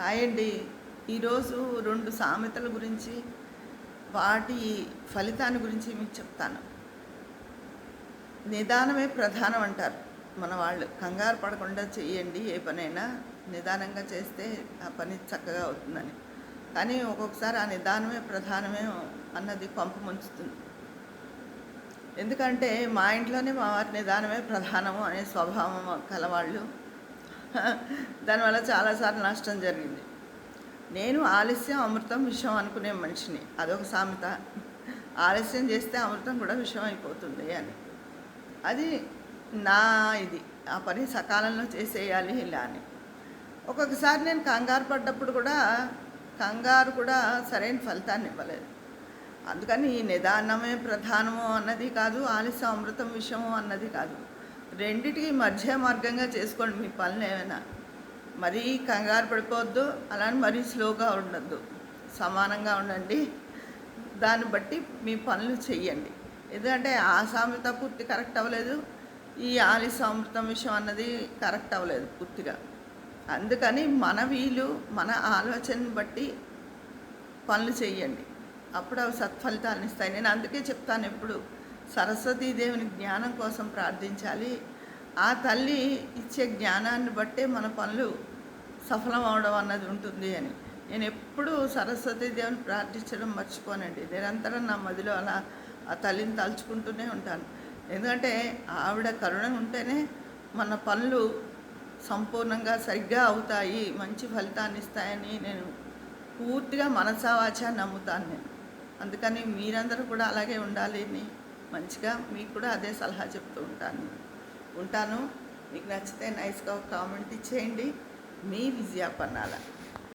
Hi అండి. ఈరోజు రెండు సామెతల గురించి వాటి ఫలితాన్ని గురించి మీకు చెప్తాను. నిదానమే ప్రధానం అంటారు. మన వాళ్ళు కంగారు పడకుండా చేయండి ఏ పనైనా నిదానంగా చేస్తే ఆ పని చక్కగా అవుతుందని. కానీ ఒక్కొక్కసారి ఆ నిదానమే ప్రధానమే అన్నది కొంప ముంచుతుంది. ఎందుకంటే మా ఇంట్లోనే మా వారి నిదానమే ప్రధానము అనే స్వభావం కలవాళ్ళు దానివల్ల చాలాసార్లు నష్టం జరిగింది. నేను ఆలస్యం అమృతం విషం అనుకునే మనిషిని. అదొక సామెత. ఆలస్యం చేస్తే అమృతం కూడా విషయం అయిపోతుంది అని. అది నా ఇది. ఆ పని సకాలంలో చేసేయాలి ఇలా అని. ఒక్కొక్కసారి నేను కంగారు పడ్డప్పుడు కూడా కంగారు కూడా సరైన ఫలితాన్ని ఇవ్వలేదు. అందుకని ఈ నిదానమే ప్రధానము అన్నది కాదు ఆలస్యం అమృతం విషయము అన్నది కాదు. రెండిటికి మధ్య మార్గంగా చేసుకోండి మీ పనులు ఏమైనా. మరీ కంగారు పడిపోవద్దు అలానే మరీ స్లోగా ఉండద్దు. సమానంగా ఉండండి. దాన్ని బట్టి మీ పనులు చెయ్యండి. ఎందుకంటే ఆ సామెత పూర్తి కరెక్ట్ అవ్వలేదు. ఈ ఆలి సామృతం విషయం అన్నది కరెక్ట్ అవ్వలేదు పూర్తిగా. అందుకని మన వీలు మన ఆలోచనని బట్టి పనులు చేయండి అప్పుడు అవి సత్ఫలితాలను ఇస్తాయి. నేను అందుకే చెప్తాను ఎప్పుడు. సరస్వతీదేవిని జ్ఞానం కోసం ప్రార్థించాలి. ఆ తల్లి ఇచ్చే జ్ఞానాన్ని బట్టే మన పనులు సఫలం అవడం అన్నది ఉంటుంది అని. నేను ఎప్పుడూ సరస్వతీదేవిని ప్రార్థించడం మర్చిపోనండి. నిరంతరం నా మదిలో అలా ఆ తల్లిని తలుచుకుంటూనే ఉంటాను. ఎందుకంటే ఆవిడ కరుణ ఉంటేనే మన పనులు సంపూర్ణంగా సరిగ్గా అవుతాయి మంచి ఫలితాన్ని ఇస్తాయని నేను పూర్తిగా మనసావాచ నమ్ముతాను నేను. అందుకని మీరందరూ కూడా అలాగే ఉండాలి అని మంచిగా మీకు కూడా అదే సలహా చెప్తూ ఉంటాను. ఉంటాను. మీకు నచ్చితే నైస్గా ఒక కామెంట్ ఇచ్చేయండి. మీ విజయాపన్నాల.